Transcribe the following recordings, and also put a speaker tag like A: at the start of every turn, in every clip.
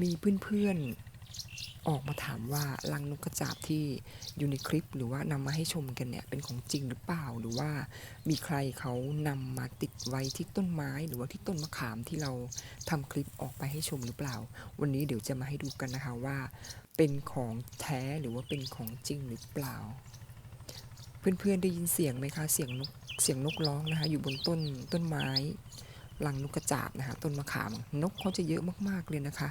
A: มีเพื่อนๆออกมาถามว่ารังนกกระจาบที่อยู่ในคลิปหรือว่านำมาให้ชมกันเนี่ยเป็นของจริงหรือเปล่าหรือว่ามีใครเขานำมาติดไว้ที่ต้นไม้หรือว่าที่ต้นมะขามที่เราทำคลิปออกไปให้ชมหรือเปล่า วันนี้เดี๋ยวจะมาให้ดูกันนะคะว่า เป็นของแท้หรือว่าเป็นของจริงหรือเปล่า เพื่อนๆได้ยินเสียงไหมคะเสียงนกเสียงนกร้องนะคะอยู่บนต้นต้นไม้ รังนกกระจาบนะคะต้นมะขามนกเขาจะเยอะมากๆเลยนะคะ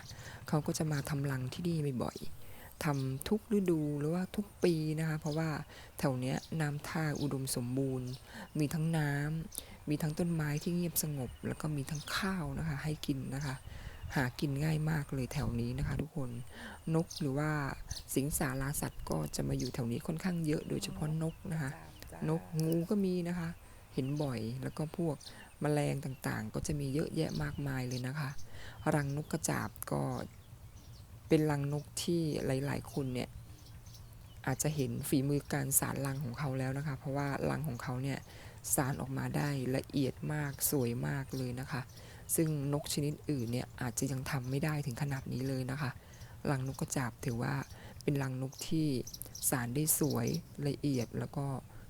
A: เขาก็จะมาทำรังที่นี่บ่อยๆทำทุกฤดูหรือว่าทุกปีนะคะ เพราะว่าแถวเนี้ยน้ำท่าอุดมสมบูรณ์ มีทั้งน้ำมีทั้งต้นไม้ที่เงียบสงบ แล้วก็มีทั้งข้าวนะคะ ให้กินนะคะ หากินง่ายมากเลยแถวนี้นะคะ ทุกคนนกหรือว่าสิงสาราสัตว์ก็จะมาอยู่แถวนี้ค่อนข้างเยอะโดยเฉพาะนกนะคะ นกงูก็มีนะคะ เห็นบ่อย แล้วก็พวกแมลงต่างๆ ก็จะมีเยอะแยะมากมายเลยนะคะ รังนกกระจาบก็เป็นรังนกที่หลาย ๆ คนเนี่ยอาจจะเห็นฝีมือการสารรังของเขาแล้วนะคะ เพราะว่ารังของเขาเนี่ยสารออกมาได้ละเอียดมากสวยมากเลยนะคะ ซึ่งนกชนิดอื่นเนี่ยอาจจะยังทำไม่ได้ถึงขนาดนี้เลยนะคะรังนกกระจาบถือว่าเป็นรังนกที่สารได้สวยละเอียดแล้วก็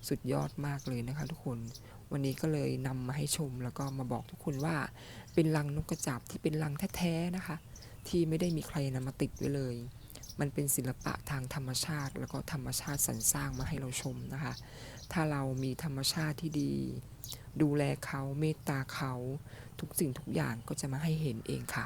A: สุดยอดมากเลยนะคะทุกคน วันนี้ก็เลยนำมาให้ชมแล้วก็มาบอกทุกคนว่า เป็นรังนกกระจาบที่เป็นรังแท้ๆนะคะ ที่ไม่ได้มีใครนำมาติดไว้เลย มันเป็นศิลปะทางธรรมชาติ แล้วก็ธรรมชาติสรรสร้างมาให้เราชมนะคะ ถ้าเรามีธรรมชาติที่ดี ดูแลเขาเมตตาเขา ทุกสิ่งทุกอย่างก็จะมาให้เห็นเองค่ะ